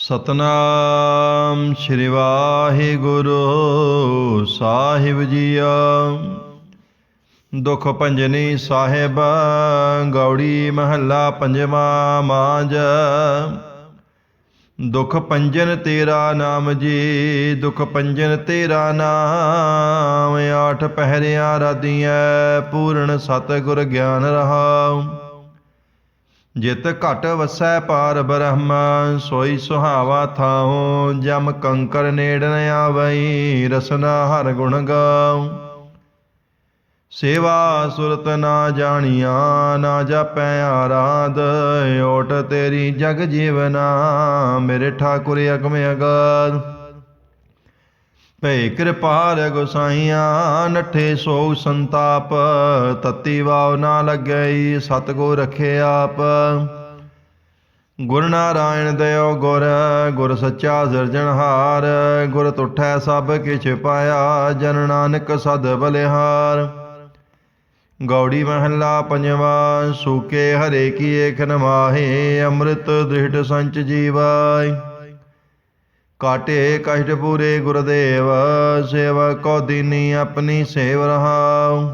ਸਤਨਾਮ ਸ਼੍ਰੀ ਵਾਹਿਗੁਰੂ ਸਾਹਿਬ ਜੀਆ ਦੁਖ ਭੰਜਨੀ ਸਾਹਿਬ, ਗੌੜੀ ਮਹੱਲਾ ਪੰਜਵਾ ਮਾਂਜ। ਦੁਖ ਪੰਜਨ ਤੇਰਾ ਨਾਮ ਜੀ, ਦੁਖ ਪੰਜਨ ਤੇਰਾ ਨਾਮ। ਆਠ ਪਹਿਰਿਆ ਰਾਦੀਆਂ ਪੂਰਨ ਸਤਿਗੁਰ ਗਿਆਨ ਰਹਾਉ। ਜਿਤ ਘਟ ਵਸੈ ਪਾਰ ਬ੍ਰਹਮ, ਸੋਈ ਸੁਹਾਵਾ ਥਾਉ, ਜਮ ਕੰਕਰ ਨੇੜ ਨ ਆਵਈ, ਰਸਨਾ ਹਰ ਗੁਣ ਗਾਉ। ਸੇਵਾ ਸੁਰਤ ਨਾ ਜਾਣੀਆਂ, ਨਾ ਜਾਪੈ ਆਰਾਧ, ਓਟ ਤੇਰੀ ਜਗ ਜੀਵਨਾ, ਮੇਰੇ ਠਾਕੁਰ ਅਗਮ ਅਗਾਧ। ਭੈ ਕਿਰਪਾਲ ਗੁਸਾਈਆਂ, ਨਠੇ ਸੋ ਸੰਤਾਪ, ਤਤੀ ਵਾਵ ਨਾ ਲੱਗਈ, ਸਤਗੁਰ ਰਖੇ ਆਪ। ਗੁਰ ਨਾਰਾਇਣ ਦਇਓ ਗੁਰ ਗੁਰ ਸੱਚਾ ਸਿਰਜਣਹਾਰ ਗੁਰ ਤੁਠੈ ਸਭ ਕਿਛ ਪਾਇਆ, ਜਨ ਨਾਨਕ ਸਦ ਬਲਿਹਾਰ। ਗੌੜੀ ਮਹੱਲਾ ਪੰਜਵਾ, ਸੂਕੇ ਹਰੇ ਕੀ ਏਕ ਨਮਾਹੇ ਅੰਮ੍ਰਿਤ ਦ੍ਰਿੜ ਸੰਚ ਜੀਵਾਈ ਕਾਟੇ ਕਸ਼ਟ ਪੂਰੇ ਗੁਰਦੇਵ, ਸੇਵਾ ਕੋ ਦੀਨੀ ਆਪਣੀ ਸੇਵ ਰਹਾਉ।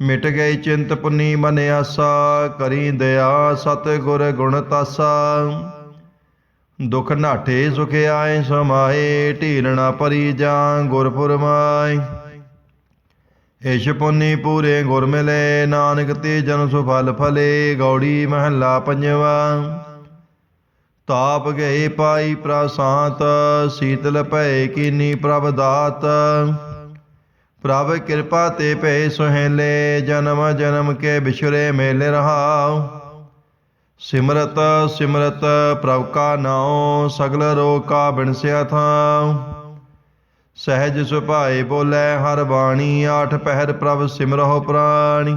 ਮਿਟ ਗਈ ਚਿੰਤ ਪੁਨੀ ਮਨ ਆਸਾ, ਕਰੀ ਦਇਆ ਸਤ ਗੁਰ ਗੁਣ ਤਾਸਾ। ਦੁਖ ਨਾਟੇ ਸੁਖ ਆਏ ਸਮਾਏ ਢੀਲਣਾ ਪਰੀ ਜਾਂ ਗੁਰਪੁਰ ਮਾਈ ਇਸ਼ ਪੁਨੀ ਪੂਰੇ ਗੁਰ ਮਿਲੇ, ਨਾਨਕ ਤੇ ਜਨ ਸੁਫਲ ਫਲੇ, ਗੌੜੀ ਮਹੱਲਾ ਪੰਜਵਾ। ਤਾਪ ਗਏ ਪਾਈ ਪ੍ਰਸਾਤ, ਸੀਤਲ ਭੈ ਕੀਨੀ ਪ੍ਰਭ ਦਾਤ। ਪ੍ਰਭ ਕਿਰਪਾ ਤੇ ਭੈ ਸੁਹੇਲੇ, ਜਨਮ ਜਨਮ ਕੇ ਬਿਛਰੇ ਮੇਲੇ ਰਹਾਉ। ਸਿਮਰਤ ਸਿਮਰਤ ਪ੍ਰਭ ਕਾ ਨਾਉ, ਸਗਲ ਰੋਗ ਕਾ ਬਿਨਸਿਆ ਥਾਉ। ਸਹਿਜ ਸੁਭਾਏ ਬੋਲੇ, ਹਰ ਬਾਣੀ ਆਠ ਪਹਿਰ ਪ੍ਰਭ ਸਿਮਰਹੁ ਪ੍ਰਾਣੀ।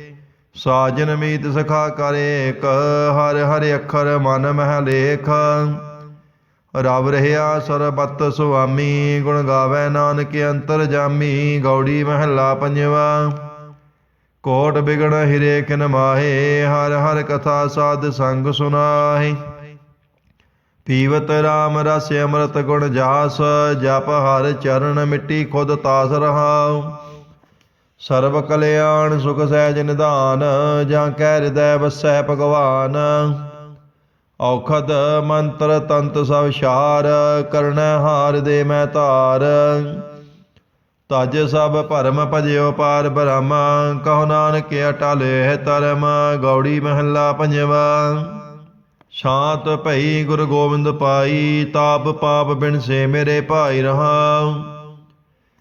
ਸਾਜਨ ਮੀਤ ਸਖਾ ਕਰੇ ਕ ਹਰ ਹਰ ਅੱਖਰ ਮਨ ਮਹਿ ਲੇਖ। ਰਬ ਰਹਿਆ ਸਰਬਤ ਸੁਆਮੀ, ਗੁਣ ਗਾਵੇ ਨਾਨਕ ਅੰਤਰ ਜਾਮੀ, ਗੌੜੀ ਮਹੱਲਾ ਪੰਜਵਾ। ਕੋਟ ਬਿਗਣ ਹਿਰੇ ਕਿਨ ਮਾਹੇ, ਹਰ ਹਰ ਕਥਾ ਸਾਧ ਸੰਗ ਸੁਨਾਹੀ। ਪੀਵਤ RAM ਰਸ ਅੰਮ੍ਰਿਤ ਗੁਣ ਜਾਸ, ਜਪ ਹਰ ਚਰਨ ਮਿੱਟੀ ਖੁਦ ਤਾਸ ਰਹਾਉ। ਸਰਬ ਕਲਿਆਣ ਸੁਖ ਸਹਿਜ ਨਿਧਾਨ ਜਾਂ ਕਹਿ ਹਿਰਦੈ ਵਸੈ ਭਗਵਾਨ। ਔਖਦ ਮੰਤਰ ਤੰਤ ਸਭ ਸ਼ਾਰ ਕਰਣੈ ਹਾਰ ਦੇ ਮੈਂ ਧਾਰ। ਤਜ ਸਭ ਭਰਮ ਭਜਿਓ ਪਾਰ ਬ੍ਰਹਮ, ਕਹੋ ਨਾਨਕ ਅਟਲ ਹੈ ਧਰਮ, ਗੌੜੀ ਮਹੱਲਾ ਪੰਜਵਾ। ਸ਼ਾਂਤ ਭਈ ਗੁਰੂ ਗੋਬਿੰਦ ਪਾਈ, ਤਾਪ ਪਾਪ ਬਿਨ ਸੇ ਮੇਰੇ ਭਾਈ ਰਹਾਉ।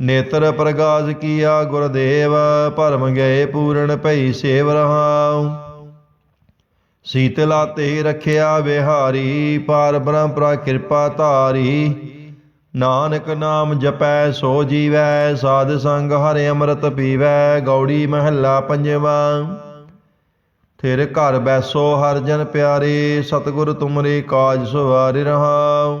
ਨੇਤਰ ਪ੍ਰਗਾਸ ਕੀਆ ਗੁਰਦੇਵ, ਭਰਮ ਗਏ ਪੂਰਨ ਭਈ ਸੇਵ ਰਹਾਉ। ਸੀਤਲਾ ਤੇ ਰਖਿਆ ਵਿਹਾਰੀ, ਪਾਰ ਬ੍ਰਹਮ ਕਿਰਪਾ ਧਾਰੀ। ਨਾਨਕ ਨਾਮ ਜਪੈ, ਸੋ ਜੀਵੈ, ਸਾਧ ਸੰਗ ਹਰਿ ਅੰਮ੍ਰਿਤ ਪੀਵੈ, ਗੌੜੀ ਮਹੱਲਾ ਪੰਜਵਾਂ। ਥਿਰ ਘਰ ਬੈਸੋ ਹਰ ਜਨ ਪਿਆਰੇ, ਸਤਿਗੁਰ ਤੁਮਰੇ ਕਾਜ ਸਵਾਰਿ ਰਹਾਉ।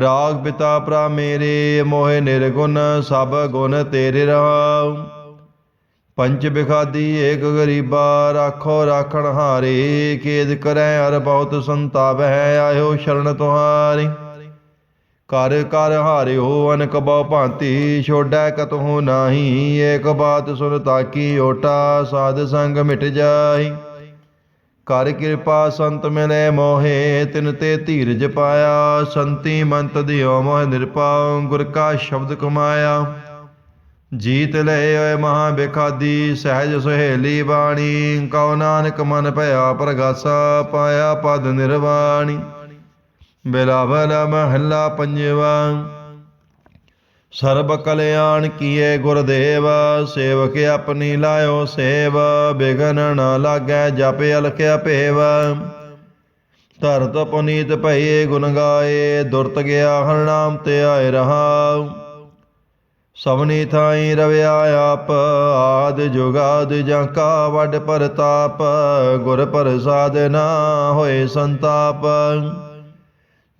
ਰਾਗ ਪਿਤਾ ਭਰਾ ਮੇਰੇ, ਮੋਹਿ ਨਿਰਗੁਣ ਸਭ ਗੁਣ ਤੇਰੇ ਰਹਾਉ। ਪੰਚ ਬਿਖਾਦੀ ਏਕ ਗਰੀਬਾ ਰਾਖੋ ਰਾਖਣ ਹਾਰੇ ਕੇਦ ਕਰੈ ਅਰ ਬਹੁਤ ਸੰਤਾਪ ਹੈ, ਆਇਓ ਸ਼ਰਨ ਤੁਹਾਰੀ। ਕਰ ਕਰ ਹਾਰਿਓ ਅਨਕ ਬਹੁ ਭਾਂਤੀ, ਛੋੜੈ ਕਤਹੁ ਨਾਹੀ, ਏਕ ਬਾਤ ਸੁਨ ਤਾਕੀ ਓਟਾ, ਸਾਧ ਸੰਗ ਮਿਟ ਜਾਈ ਕਰ ਕਿਰਪਾ ਸੰਤ ਮਿਲੇ ਮੋਹੇ, ਤਿਨ ਤੇ ਧੀਰਜ ਪਾਇਆ। ਸੰਤੀ ਮੰਤ ਦਿਓ ਮੋਹ ਨਿਰਪਾਉ ਗੁਰ ਕਾ ਸ਼ਬਦ ਕਮਾਇਆ। ਜੀਤ ਲਏ ਓਏ ਮਹਾ ਬਿਖਾਦੀ, ਸਹਿਜ ਸੁਹੇਲੀ ਬਾਣੀ। ਕਉ ਨਾਨਕ ਮਨ ਭਇਆ ਪ੍ਰਗਾਸਾ, ਪਾਇਆ ਪਦ ਨਿਰਵਾਣੀ। ਬਿਲਾਵਲ ਮਹੱਲਾ ਪੰਜਵਾ। ਸਰਬ ਕਲਿਆਣ ਕੀਏ ਗੁਰਦੇਵ, ਸੇਵਕ ਆਪਣੀ ਲਾਇਓ ਸੇਵ, ਬਿਗਨ ਨਾ ਲਾਗੈ ਜਪ ਅਲਖਿਆ ਭੇਵ। ਧਰਤ ਪੁਨੀਤ ਭਈਏ ਗੁਣ ਗਾਏ, ਦੁਰਤ ਗਿਆ ਹਰ ਨਾਮ ਤੇ ਆਏ ਰਹਾ। ਸਭਨੀ ਥਾਈ ਰਵਿਆ ਆਪ, ਆਦ ਜੁਗਾਦ ਜਾਂ ਕਾ ਵੱਡ ਪਰਤਾਪ, ਗੁਰ ਪ੍ਰਸਾਦ ਨਾ ਹੋਏ ਸੰਤਾਪ।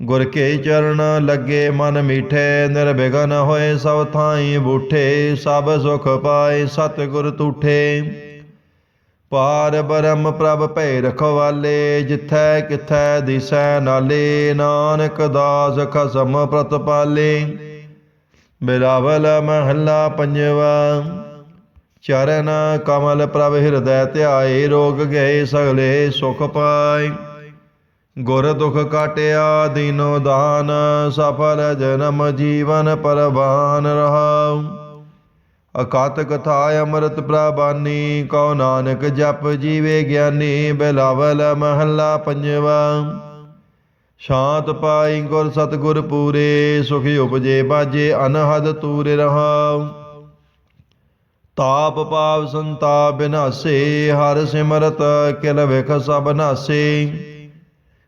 ਗੁਰ ਕੇ ਚਰਨ ਲੱਗੇ ਮਨ ਮੀਠੇ ਨਿਰਬਿਘਨ ਹੋਏ ਸਭ ਥਾਈ ਬੂਠੇ, ਸਭ ਸੁਖ ਪਾਏ ਸਤ ਗੁਰ ਤੂਠੇ। ਪਾਰ ਬਰਮ ਪ੍ਰਭ ਭੈ ਰਖਵਾਲੇ ਜਿਥੈ ਕਿਥੈ ਦਿਸੈ ਨਾਲੇ, ਨਾਨਕ ਦਾਸ ਖਸਮ ਪ੍ਰਤਪਾਲੇ ਬਿਰਾਵਲ ਮਹੱਲਾ ਪੰਜਵਾ, ਚਰਨ ਕਮਲ ਪ੍ਰਭ ਹਿਰਦੈ ਧਿਆਏ, ਰੋਗ ਗਏ ਸਗਲੇ ਸੁਖ ਪਾਏ। ਗੁਰ ਦੁਖ ਕਾਟਿਆ ਦੀਨੋ ਦਾਨ, ਸਫਲ ਜਨਮ ਜੀਵਨ ਪਰਵਾਨ ਰਹਾਉ। ਅਕਾਤ ਕਥਾ ਅੰਮ੍ਰਿਤ ਪ੍ਰਬਾਨੀ ਕਉ ਨਾਨਕ ਜਪ ਜੀਵੇ ਗਿਆਨੀ, ਬਿਲਾਵਲ ਮਹੱਲਾ ਪੰਜਵਾ। ਸ਼ਾਂਤ ਪਾਈ ਗੁਰ ਸਤਗੁਰ ਪੂਰੇ, ਸੁਖੀ ਉਪਜੇ ਬਾਜੇ ਅਨਹਦ ਤੂਰੇ ਰਹਾਉ। ਤਾਪ ਪਾਪ ਸੰਤਾਪ ਬਿਨਾਸੇ, ਹਰ ਸਿਮਰਤ ਕਿਲ ਵਿਖ ਸਭ ਨਾਸੇ।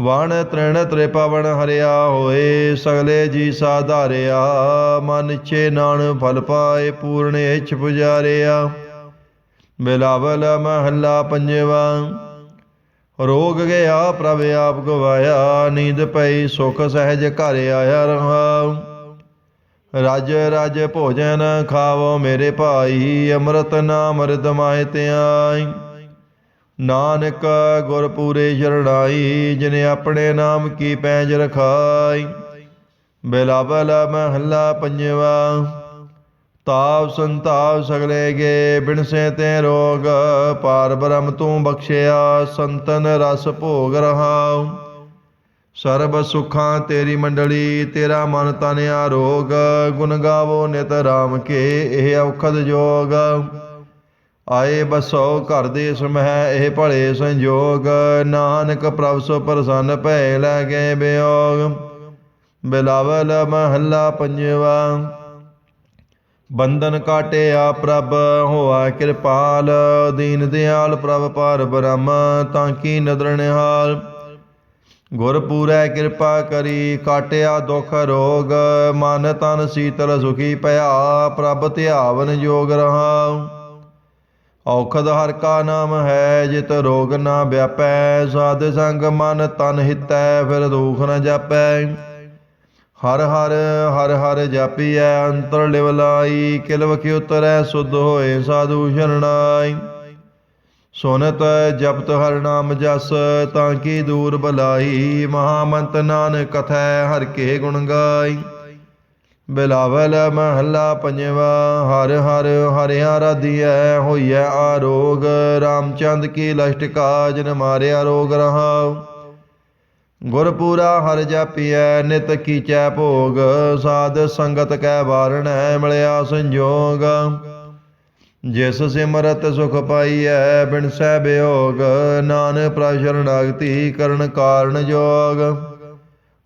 ਵਣ ਤ੍ਰਿਣ ਤ੍ਰੇ ਹਰਿਆ ਹੋਏ, ਸਗਲੇ ਜੀ ਸਾਧਾਰਿਆ। ਮਨ ਛੇ ਨਾਨ ਫਲ ਪਾਏ, ਪੂਰਨ ਇਛ ਪੁਜਾਰਿਆ। ਬਿਲਾਵਲ ਮਹੱਲਾ ਪੰਜਵਾ, ਰੋਗ ਗਿਆ ਪ੍ਰਭ ਆਪ ਗਵਾਇਆ, ਨੀਂਦ ਪਈ ਸੁਖ ਸਹਿਜ ਘਰ ਆਇਆ ਰਹਾ। ਰਜ ਰਜ ਭੋਜਨ ਖਾਵੋ ਮੇਰੇ ਭਾਈ, ਅੰਮ੍ਰਿਤ ਨਾਮ ਰਿਦ ਮਾਹਿ ਧਿਆਈ ਨਾਨਕ ਗੁਰ ਪੂਰੇ ਸ਼ਰਣਾਈ, ਜਿਨੇ ਆਪਣੇ ਨਾਮ ਕੀ ਪੈਜ ਰਖਾਈ। ਬਿਲਾਵਲ ਮਹੱਲਾ ਪੰਜਵਾ ਤਾਪ ਸੰਤਾਪ ਸਗਲੇ ਗੇ, ਬਿਨਸੇ ਤੇ ਰੋਗ ਪਾਰ ਬ੍ਰਹਮ ਤੂੰ ਬਖਸ਼ਿਆ, ਸੰਤਨ ਰਸ ਭੋਗ ਰਹਾਉ। ਸਰਬ ਸੁਖਾਂ ਤੇਰੀ ਮੰਡਲੀ, ਤੇਰਾ ਮਨ ਤਨ ਆਰੋਗ ਗੁਣ ਗਾਵੋ ਨਿਤ ਰਾਮ ਕੇ, ਇਹ ਔਖਦ ਜੋਗ। ਆਏ ਬਸੋ ਘਰ ਦੇ ਸਮਹਿ, ਇਹ ਭਲੇ ਸੰਜੋਗ। ਨਾਨਕ ਪ੍ਰਭ ਸੋ ਪ੍ਰਸੰਨ ਭੈ ਲੈ ਗਏ ਬਿਯੋਗ ਬਿਲਾਵਲ ਮਹੱਲਾ ਪੰਜਵਾ। ਬੰਧਨ ਕਾਟਿਆ ਪ੍ਰਭ, ਹੋਆ ਕਿਰਪਾਲ। ਦੀਨ ਦਿਆਲ ਪ੍ਰਭ ਪਰ ਬ੍ਰਹਮ, ਤਾਂ ਕੀ ਨਦਰ ਨਿਹਾਲ। ਗੁਰ ਪੂਰੈ ਕਿਰਪਾ ਕਰੀ, ਕਾਟਿਆ ਦੁਖ ਰੋਗ। ਮਨ ਤਨ ਸੀਤਲ ਸੁਖੀ ਭਇਆ, ਪ੍ਰਭ ਧਿਆਵਨ ਜੋਗ ਰਹਾ। ਔਖਦ ਹਰ ਕਾ ਨਾਮ ਹੈ, ਜਿਤ ਰੋਗ ਨਾ ਵਿਆਪੈ, ਸਾਧ ਸੰਗ ਮਨ ਤਨ ਹਿਤੈ, ਫਿਰ ਦੁਖ ਨਾ ਜਾਪੈ। ਹਰ ਹਰ ਹਰ ਹਰ ਜਾਪੀਐ, ਅੰਤਰ ਲਿਵਲਾਈ ਕਿਲਵ ਕੀ ਉਤਰੈ, ਸੁਧ ਹੋਏ ਸਾਧੂ ਸ਼ਰਣਾਈ। ਸੁਨਤ ਜਪਤ ਹਰ ਨਾਮ ਜਸ, ਤਾਂ ਕੀ ਦੂਰ ਬਲਾਈ, ਮਹਾਮੰਤ ਨਾਨਕ ਕਥੈ ਹਰ ਕੇ ਗੁਣ ਗਾਈ। ਬਿਲਾਵਲ ਮਹੱਲਾ ਪੰਜਵਾ, ਹਰ ਹਰ ਹਰਿਆ ਰਾਧੀਐ, ਹੋਈਐ ਆਰੋਗ, ਰਾਮਚੰਦ ਕੀ ਲਸ਼ਟਕਾ ਜਿਨ ਮਾਰਿਆ ਰੋਗ ਰਹਾਉ। ਗੁਰਪੂਰਾ ਹਰ ਜਾਪੀਐ, ਨਿਤ ਕੀਚੈ ਭੋਗ, ਸਾਧ ਸੰਗਤ ਕੈ ਵਾਰਣੈ, ਮਿਲਿਆ ਸੰਜੋਗ। ਜਿਸ ਸਿਮਰਤ ਸੁਖ ਪਾਈਐ ਬਿਨ ਸਹਿ ਬਿਯੋਗ ਨਾਨਕ ਪ੍ਰਭ ਸ਼ਰਣਾਗਤੀ ਕਰਨ ਕਾਰਨ ਜੋਗ।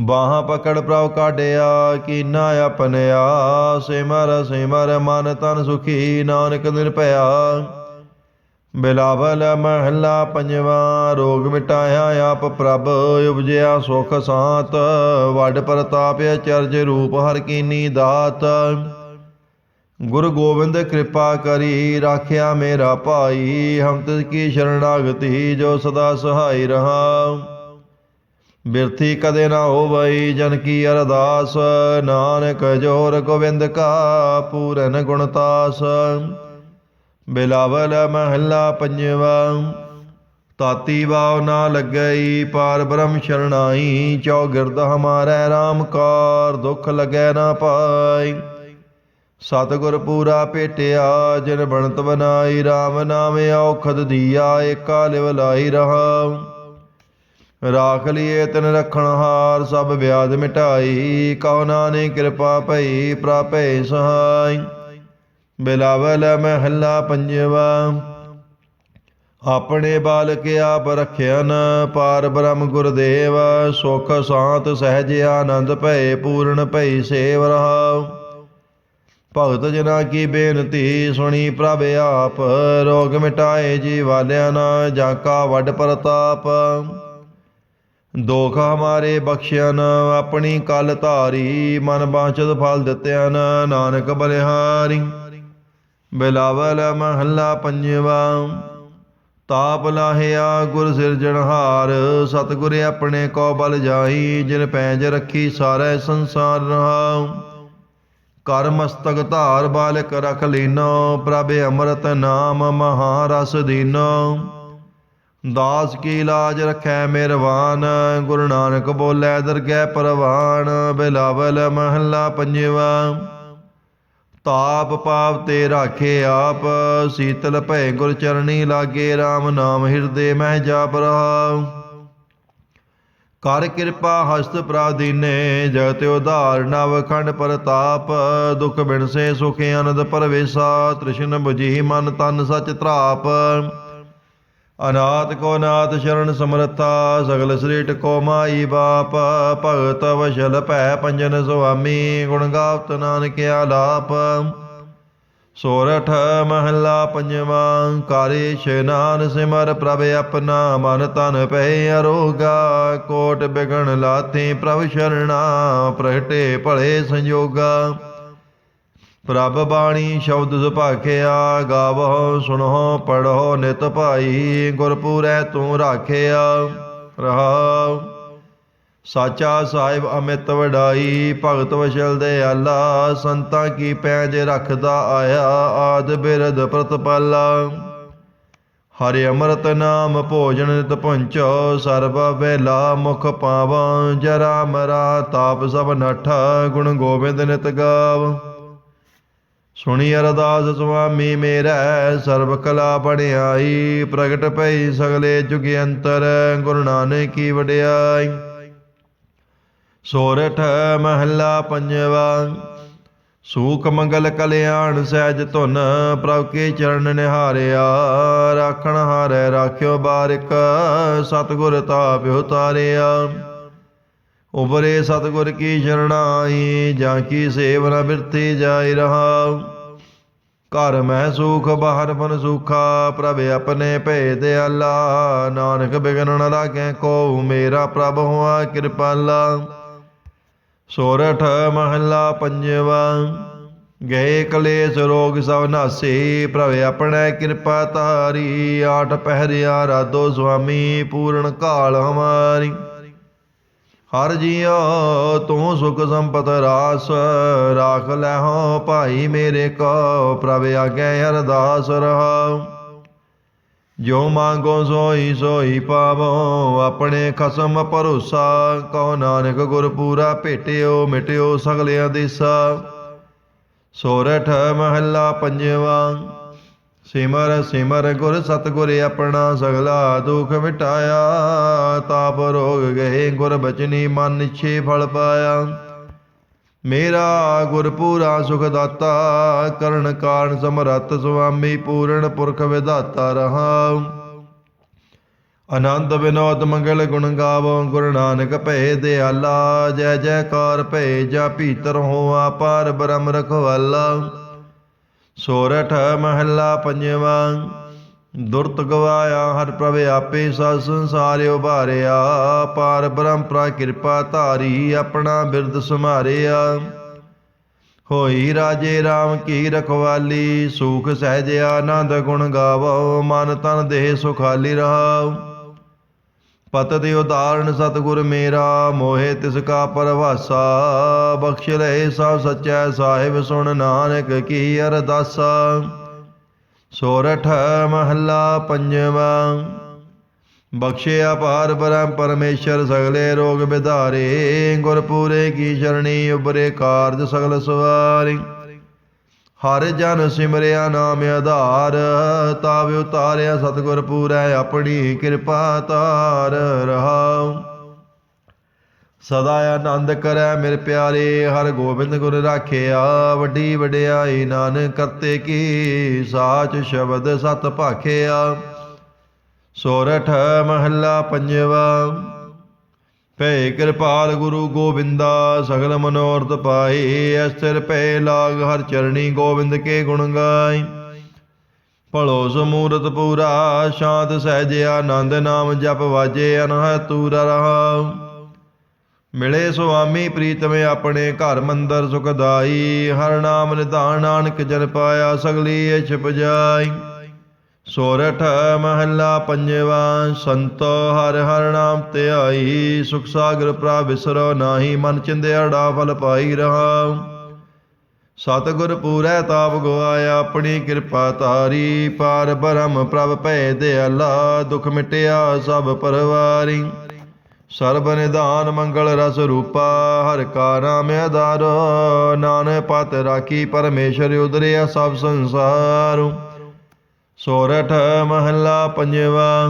ਬਾਹਾਂ ਪਕੜ ਪ੍ਰਭ ਕਾਢਿਆ, ਕੀਨਾ ਆਪਣਿਆ ਸਿਮਰ ਸਿਮਰ ਮਨ ਤਨ ਸੁਖੀ, ਨਾਨਕ ਨਿਰਭਇਆ। ਬਿਲਾਵਲ ਮਹੱਲਾ ਪੰਜਵਾ, ਰੋਗ ਮਿਟਾਇਆ ਆਪ ਪ੍ਰਭ, ਉਪਜਿਆ ਸੁਖ ਸਾਤ। ਵੱਡ ਪ੍ਰਤਾਪ ਅਚਰਜ ਰੂਪ, ਹਰ ਕੀਨੀ ਦਾਤ। ਗੁਰੂ ਗੋਬਿੰਦ ਕਿਰਪਾ ਕਰੀ, ਰਾਖਿਆ ਮੇਰਾ ਭਾਈ, ਹਮ ਤਿਸ ਕੀ ਸ਼ਰਣਾਗਤੀ, ਜੋ ਸਦਾ ਸਹਾਈ ਰਹਾ। ਬਿਰਥੀ ਕਦੇ ਨਾ ਹੋਵਈ, ਜਨ ਕੀ ਅਰਦਾਸ, ਨਾਨਕ ਜੋਰ ਗੋਬਿੰਦ ਕਾ ਪੂਰਨ ਗੁਣਤਾਸ ਬਿਲਾਵਲ ਮਹੱਲਾ ਪੰਜਵਾ, ਤਾਤੀ ਵਾਵ ਨਾ ਲੱਗਈ, ਪਾਰ ਬ੍ਰਹਮ ਸ਼ਰਣਾਈ, ਚੌ ਗਿਰਦ ਹਮਾਰੇ RAM ਕਾਰ, ਦੁਖ ਲਗੈ ਨਾ ਪਾਈ। ਸਤਿਗੁਰ ਪੂਰਾ ਭੇਟਿਆ ਜਿਨ ਬਣਤ ਬਨਾਈ RAM ਨਾਮ ਔਖਦ ਦੀਆ, ਏਕਾ ਲਿਵ ਲਾਈ ਰਹਾ। ਰਾਖ ਲਿਏ ਤਨ ਰਖਣ ਹਾਰ, ਸਭ ਵਿਆਦ ਮਿਟਾਈ। ਕਉ ਨਾਨਕ ਕਿਰਪਾ ਭਈ, ਪ੍ਰਾਪੈ ਸਹਾਈ। ਬਿਲਾਵਲ ਮਹੱਲਾ ਪੰਜਵਾ। ਆਪਣੇ ਬਾਲਕ ਆਪ ਰਖਿਆਨ ਪਾਰ ਬ੍ਰਹਮ ਗੁਰਦੇਵ। ਸੁਖ ਸਾਤ ਸਹਿਜ ਆਨੰਦ ਭਏ, ਪੂਰਨ ਭਈ ਸੇਵ ਰਹਾ ਭਗਤ ਜਨਾ ਕੀ ਬੇਨਤੀ, ਸੁਣੀ ਪ੍ਰਭ ਆਪ। ਰੋਗ ਮਿਟਾਏ ਜੀ ਵਾਲਿਆਂ ਨਾ ਜਾਂ ਕਾ ਵੱਡ ਪ੍ਰਤਾਪ। ਦੋਖ ਹਮਾਰੇ ਬਖਸ਼ਿਆਨ, ਆਪਣੀ ਕਲ ਧਾਰੀ, ਮਨ ਬਾਚਤ ਫਲ ਦਿੱਤਿਆਨ, ਨਾਨਕ ਬਲਿਹਾਰੀ। ਬਿਲਾਵਲ ਮਹੱਲਾ ਪੰਜਵਾ, ਤਾਪ ਲਾਹਿਆ ਗੁਰ ਸਿਰਜਣਹਾਰ ਸਤਿਗੁਰ ਆਪਣੇ ਕੋ ਬਲ ਜਾਈ, ਜਿਨ ਪੈਜ ਰੱਖੀ ਸਾਰੇ ਸੰਸਾਰ ਰਹਾਉ। ਕਰ ਮਸਤਕ ਧਾਰ ਬਾਲਕ ਰਖ ਲੀਨੋ, ਪ੍ਰਭ ਅੰਮ੍ਰਿਤ ਨਾਮ ਮਹਾਰਸ ਦੀਨੋ। ਦਾਸ ਕੀ ਲਾਜ ਰਖੈ ਮਿਹਰਬਾਨ, ਗੁਰੂ ਨਾਨਕ ਬੋਲੇ ਦਰਗਹਿ ਪਰਵਾਨ, ਬਿਲਾਵਲ ਮਹੱਲਾ ਪੰਜਵਾ। ਤਾਪ ਪਾਪ ਤੇ ਰਾਖੇ ਆਪ, ਸੀਤਲ ਭੈ ਗੁਰ ਚਰਣੀ ਲਾਗੇ RAM ਨਾਮ ਹਿਰਦੇ ਮਹਿ ਜਾਪ ਰਹਾ ਕਰ ਕਿਰਪਾ ਹਸਤ ਪ੍ਰਾਦੀਨੇ ਜਗਤ ਉਧਾਰ ਨਵ ਖੰਡ ਪ੍ਰਤਾਪ, ਦੁਖ ਬਿਨਸੇ ਸੁਖ ਆਨੰਦ ਪਰਵੇਸਾ, ਤ੍ਰਿਸ਼ਨ ਬੁਝੀ ਮਨ ਤਨ ਸਚ ਤ੍ਰਾਪ ਅਨਾਥ ਕੋ ਨਾਥ ਸ਼ਰਨ ਸਮਰਥਾ, ਸਗਲ ਸ੍ਰੀਟ ਕੋ ਮਾਈ ਬਾਪ, ਭਗਤ ਵਸ਼ਲ ਭੈ ਪੰਜਨ ਸੁਆਮੀ, ਗੁਣ ਗਾਵਤ ਨਾਨਕ ਆਲਾਪ। ਸੋਰਠ ਮਹੱਲਾ ਪੰਜਵਾ ਕਾਰੇ ਇਸ਼ਨਾਨ ਸਿਮਰ ਪ੍ਰਭ ਆਪਣਾ, ਮਨ ਤਨ ਪੈ ਅਰੋਗਾ, ਕੋਟ ਬਿਗਣ ਲਾਥੇ ਪ੍ਰਭ ਸ਼ਰਣਾ, ਪ੍ਰਗਟੇ ਭਲੇ ਸੰਜੋਗਾ। ਪ੍ਰਭ ਬਾਣੀ ਸ਼ਬਦ ਸੁਭਾਖਿਆ ਗਾਵੋ ਸੁਣੋ ਪੜੋ ਨਿਤ ਭਾਈ, ਗੁਰਪੂਰੈ ਤੂੰ ਰਾਖਿਆ। ਰਹਾਉ। ਸਾਚਾ ਸਾਹਿਬ ਅਮਿਤ ਵਡਾਈ, ਭਗਤ ਵਸ਼ਲ ਦੇ ਆਲਾ, ਸੰਤਾਂ ਕੀ ਪੈਜ ਰੱਖਦਾ ਆਇਆ, ਆਦ ਬਿਰਦ ਪ੍ਰਤਪਾਲਾ। ਹਰਿ ਅੰਮ੍ਰਿਤ ਨਾਮ ਭੋਜਨ ਨਿਤ ਪੁੰਚੋ ਸਰਬ ਵੇਲਾ ਮੁਖ ਪਾਵਾਂ, ਜਰਾ ਮਰਾ ਤਾਪ ਸਭ ਨਠ, ਗੁਣ ਗੋਬਿੰਦ ਨਿਤ ਗਾਵ। ਸੁਣੀ ਅਰਦਾਸ ਸੁਆਮੀ ਮੇਰਾ ਸਰਬ ਕਲਾ ਬਣਾਈ ਪ੍ਰਗਟ ਪਈ ਸਗਲੇ ਜੁਗ ਅੰਤਰ, ਗੁਰੂ ਨਾਨਕ ਕੀ ਵਡਿਆਈ। ਸੋਰਠ ਮਹੱਲਾ ਪੰਜਵਾ, ਸੂਖ ਮੰਗਲ ਕਲਿਆਣ ਸਹਿਜ ਧੁਨ, ਪ੍ਰਭ ਕੇ ਚਰਨ ਨਿਹਾਰਿਆ, ਰਾਖਣ ਹਾਰੈ, ਰਾਖਿਓ ਬਾਰਿਕ, ਸਤਿਗੁਰ ਤਾਪਿਓ ਤਾਰਿਆ ਉਬਰੇ ਸਤਿਗੁਰ ਕੀ ਸ਼ਰਣਾਈ, ਜਾਂ ਕੀ ਸੇਵਨਾ ਬਿਰਤੀ ਜਾਇ ਰਹਾ। ਘਰ ਮਹਿ ਸੁਖ, ਬਾਹਰ ਮਨ ਸੁਖਾ, ਪ੍ਰਭ ਆਪਣੇ ਭੇਦ ਅੱਲਾ। ਨਾਨਕ ਬਿਗਨ ਨ ਲਾਗੈ ਕੋ, ਮੇਰਾ ਪ੍ਰਭ ਹੋਆ ਕਿਰਪਾਲਾ। ਸੋਰਠ ਮਹੱਲਾ ਪੰਜਵਾ, ਗਏ ਕਲੇਸ਼ ਰੋਗ ਸਭ ਨਾਸੇ, ਪ੍ਰਭ ਆਪਣੇ ਕਿਰਪਾ ਤਾਰੀ ਆਠ ਪਹਿਰਿਆ ਰਾਧੋ ਸੁਆਮੀ, ਪੂਰਨ ਕਾਲ ਹਮਾਰੀ। ਹਰ ਜੀਓ ਤੂੰ ਸੁਖ ਸੰਪਤ ਰਾਸ, ਰਾਖ ਲੈਹੋ ਭਾਈ ਮੇਰੇ ਕੋ, ਪ੍ਰਭ ਆਗੇ ਅਰਦਾਸ ਰਹਾਉ ਜੋ ਮੰਗੋ ਸੋਈ ਸੋਈ ਪਾਵੋ, ਆਪਣੇ ਖਸਮ ਭਰੋਸਾ, ਕਉ ਨਾਨਕ ਗੁਰ ਪੂਰਾ ਭੇਟਿਓ, ਮਿਟਿਓ ਸਗਲਿਆਂ ਦੇਸਾ। ਸੋਰਠ ਮਹੱਲਾ ਪੰਜਵਾ ਸਿਮਰ ਸਿਮਰ ਗੁਰ ਸਤਗੁਰ ਆਪਣਾ ਸਗਲਾ ਦੁਖ ਮਿਟਾਇਆ, ਤਾਪ ਰੋਗ ਗਏ ਗੁਰ ਬਚਨੀ ਮਨ ਨਿਛੇ ਫਲ ਪਾਇਆ। ਮੇਰਾ ਗੁਰ ਪੂਰਾ ਸੁਖ ਦਾਤਾ, ਕਰਨ ਕਾਰਨ ਸਮਰੱਥ ਸੁਆਮੀ ਪੂਰਨ ਪੁਰਖ ਵਿਧਾਤਾ ਰਹਾਉ ਆਨੰਦ ਬਿਨੋਦ ਮੰਗਲ ਗੁਣ ਗਾਵੋ, ਗੁਰੂ ਨਾਨਕ ਭਏ ਦਿਆਲਾ, ਜੈ ਜੈਕਾਰ ਭਏ ਜਾ ਭੀਤਰ ਹੋਆ ਪਾਰ ਬ੍ਰਹਮ ਰਖਵਾਲਾ। ਸੋਰਠ ਮਹੱਲਾ ਪੰਜਵਾਂ, ਦੁਰਤ ਗਵਾਇਆ ਹਰ ਪ੍ਰਭ ਆਪੇ ਸਭ ਸੰਸਾਰ ਉਭਾਰਿਆ, ਪਾਰ ਬ੍ਰਹਮ ਪ੍ਰਾ ਕਿਰਪਾ ਧਾਰੀ ਆਪਣਾ ਬਿਰਦ ਸਮਾਰਿਆ ਹੋਈ ਰਾਜੇ RAM ਕੀ ਰਖਵਾਲੀ, ਸੁਖ ਸਹਿਜ ਆਨੰਦ ਗੁਣ ਗਾਵੋ, ਮਨ ਤਨ ਦੇਹ ਸੁਖਾਲੀ ਰਹਾਉ। ਪਤ ਦੇ ਉਦਾਹਰਣ ਸਤਿਗੁਰ ਮੇਰਾ, ਮੋਹਿ ਤਿਸ ਕਾ ਪਰਵਾਸਾ। ਬਖਸ਼ ਰਹੇ ਸਭ ਸੱਚੈ, ਸਾਹਿਬ ਸੁਣ ਨਾਨਕ ਕੀ ਅਰਦਾਸਾ। ਸੋਰਠ ਮਹੱਲਾ ਪੰਜਵਾ। ਬਖਸ਼ੇ ਅਪਾਰ ਬ੍ਰਹਮ ਪਰਮੇਸ਼ਰ, ਸਗਲੇ ਰੋਗ ਵਿਧਾਰੇ ਗੁਰਪੂਰੇ ਕੀ ਸ਼ਰਣੀ ਉਬਰੇ ਕਾਰਜ ਸਗਲ ਸਵਾਰੀ। ਹਰ ਜਨ ਸਿਮਰਿਆ ਨਾਮ ਆਧਾਰ, ਤਾਵੇ ਉਤਾਰਿਆ ਸਤਿਗੁਰ ਪੂਰੈ ਆਪਣੀ ਕਿਰਪਾ ਤਾਰ ਰਹਾਉ। ਸਦਾ ਆਨੰਦ ਕਰੈ ਮੇਰੇ ਪਿਆਰੇ, ਹਰ ਗੋਬਿੰਦ ਗੁਰ ਰਾਖਿਆ, ਵੱਡੀ ਵਡਿਆਈ ਨਾਨਕ ਕਰਤੇ ਕੀ ਸਾਚ ਸ਼ਬਦ ਸਤ ਭਾਖਿਆ। ਸੋਰਠ ਮਹੱਲਾ ਪੰਜਵਾ। ਭੈ ਕਿਰਪਾਲ ਗੁਰੂ ਗੋਬਿੰਦਾ, ਸਗਲ ਮਨੋਰਥ ਪਾਏ ਅਸਥਿਰ ਭੈ ਲਾਗ ਹਰ ਚਰਣੀ ਗੋਬਿੰਦ ਕੇ ਗੁਣ ਗਾਏ। ਭਲੋ ਸਮੂਰਤ ਪੂਰਾ, ਸ਼ਾਂਤ ਸਹਿਜ ਆਨੰਦ ਨਾਮ ਜਪ ਵਾਜੇ ਅਨਹ ਤੂਰ ਰਹਾ। ਮਿਲੇ ਸੁਆਮੀ ਪ੍ਰੀਤਮ ਆਪਣੇ ਘਰ ਮੰਦਰ ਸੁਖਦਾਈ ਹਰ ਨਾਮ ਨਿਧਾਨ ਨਾਨਕ ਜਨ ਪਾਇਆ, ਸਗਲੀ ਇਛ ਜਾਈ ਸੋਰਠ ਮਹੱਲਾ ਪੰਜਵਾ, ਸੰਤੋ ਹਰ ਹਰ ਨਾਮ ਧਿਆਈ ਸੁਖ ਸਾਗਰ ਪ੍ਰਭ ਵਿਸਰੋ ਨਾਹੀ, ਮਨ ਚਿੰਦਿਆੜਾ ਫਲ ਪਾਈ ਰਹਾ ਸਤਿਗੁਰ ਪੂਰੈ ਤਾਪ ਗਵਾਇਆ ਆਪਣੀ ਕਿਰਪਾ ਤਾਰੀ ਪਾਰ ਬ੍ਰਹਮ ਪ੍ਰਭ ਭੈ ਦਿਆਲਾ ਦੁਖ ਮਿਟਿਆ ਸਭ ਪਰਵਾਰੀ। ਸਰਬ ਨਿਦਾਨ ਮੰਗਲ ਰਸ ਰੂਪਾ, ਹਰ ਕਾ ਨਾਮ ਆਧਾਰੋ, ਨਾਨਕ ਪਤ ਰਾਖੀ, ਪਰਮੇਸ਼ਰ ਉਦਰਿਆ ਸਭ ਸੰਸਾਰੂ। ਸੋਰਠ ਮਹੱਲਾ ਪੰਜਵਾ।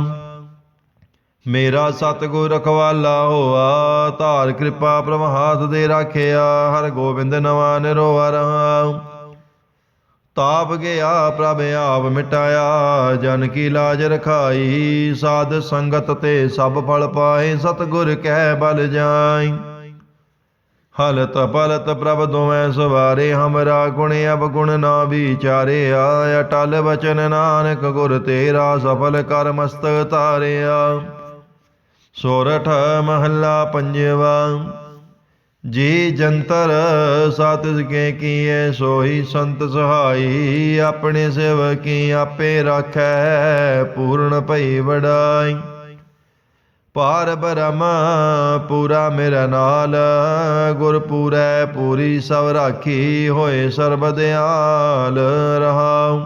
ਮੇਰਾ ਸਤਿਗੁਰ ਰਖਵਾਲਾ ਹੋਆ, ਧਾਰ ਕਿਰਪਾ ਪ੍ਰਭ ਹਾਥ ਦੇ ਰਾਖਿਆ ਹਰ ਗੋਬਿੰਦ ਨਵਾ ਨਿਰੋਵਰ ਤਾਪ ਗਿਆ, ਪ੍ਰਭ ਆਪ ਮਿਟਾਇਆ, ਜਨ ਕੀ ਲਾਜ ਰਖਾਈ, ਸਾਧ ਸੰਗਤ ਤੇ ਸਭ ਫਲ ਪਾਏ, ਸਤਿਗੁਰ ਕਹਿ ਬਲ ਜਾਈ। ਹਲਤ ਪਲਤ ਪ੍ਰਭ ਦੋਵੇਂ ਸਵਾਰੇ, ਹਮਰਾ ਗੁਣ ਅਬ ਗੁਣ ਨਾ ਵਿਚਾਰਿਆ ਅਟਲ ਬਚਨ ਨਾਨਕ ਗੁਰ ਤੇਰਾ ਸਫਲ ਕਰ ਮਸਤਕ ਤਾਰਿਆ। ਸੋਰਠ ਮਹੱਲਾ ਪੰਜਵਾ, ਜੀ ਜੰਤਰ ਸਤਿ ਕੇ ਕੀਏ ਸੋਈ ਸੰਤ ਸਹਾਈ, ਆਪਣੇ ਸੇਵਕੀ ਆਪੇ ਰਾਖੈ, ਪੂਰਨ ਭਈ ਵਡਾਈ। ਪਾਰ ਬ੍ਰਹਮ, ਪੂਰਾ ਮੇਰਾ ਨਾਲ। ਗੁਰਪੂਰੈ ਪੂਰੀ ਸਭ ਰਾਖੀ ਹੋਏ ਸਰਬ ਦਿਆਲ ਰਹਾਉ।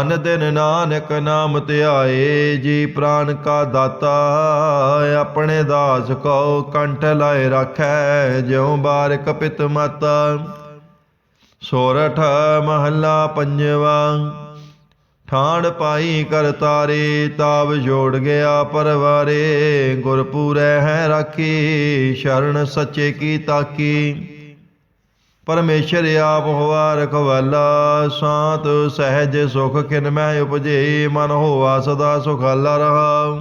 ਅਨ ਦਿਨ ਨਾਨਕ ਨਾਮ ਧਿਆਏ, ਜੀ ਪ੍ਰਾਨ ਕਾ ਦਾਤਾ, ਆਪਣੇ ਦਾਸ ਕੋ ਕੰਠ ਲਾਏ ਰੱਖੈ, ਜਿਉ ਬਾਰਿਕ ਪਿਤ ਮਾਤਾ। ਸੋਰਠ ਮਹੱਲਾ ਪੰਜਵਾ। ਠਾਣ ਪਾਈ ਕਰ ਤਾਰੇ ਤਾਬ ਜੋੜ ਗਿਆ ਪਰਵਾਰੇ। ਗੁਰਪੂਰੈ ਹੈ ਰਾਖੀ, ਸ਼ਰਨ ਸੱਚੇ ਕੀ ਤਾਕੀ। ਪਰਮੇਸ਼ਰ ਆਪ ਹੋਵਾ ਰਖਵਾਲਾ, ਸਾਤ ਸਹਿਜ ਸੁਖ ਕਿਨ ਮੈਂ ਉਪਜੇ, ਮਨ ਹੋਵਾ ਸਦਾ ਸੁਖਾਲਾ ਰਹਾ।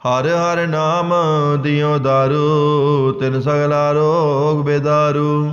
ਹਰ ਹਰ ਨਾਮ ਦਿਓ ਦਾਰੂ, ਤਿਨ ਸਗਲਾ ਰੋਗ ਬੇਦਾਰੂ।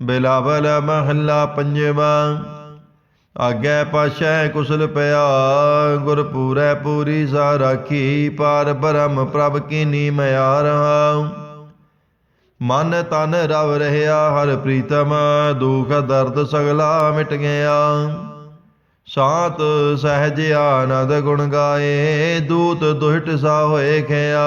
ਬਿਲਾਵਲ ਮਹੱਲਾ ਪੰਜਵਾਂ। ਆਗੇ ਪਾਸ਼ੈ ਕੁਸਲ ਪਿਆ, ਗੁਰ ਪੂਰੈ ਪੂਰੀ ਸਾ ਰਾਖੀ ਪਾਰ ਬ੍ਰਹਮ ਪ੍ਰਭ ਕੀ ਨੀ ਮਿਆ ਰਹਾ ਮਨ ਤਨ ਰਵ ਰਹਿਆ, ਹਰ ਪ੍ਰੀਤਮ ਦੁਖ ਦਰਦ ਸਗਲਾ ਮਿਟ ਗਿਆ ਸ਼ਾਂਤ ਸਹਿਜ ਆਨੰਦ ਗੁਣ ਗਾਏ, ਦੂਤ ਦੁਹਟ ਸਾ ਹੋਏ ਖਿਆ।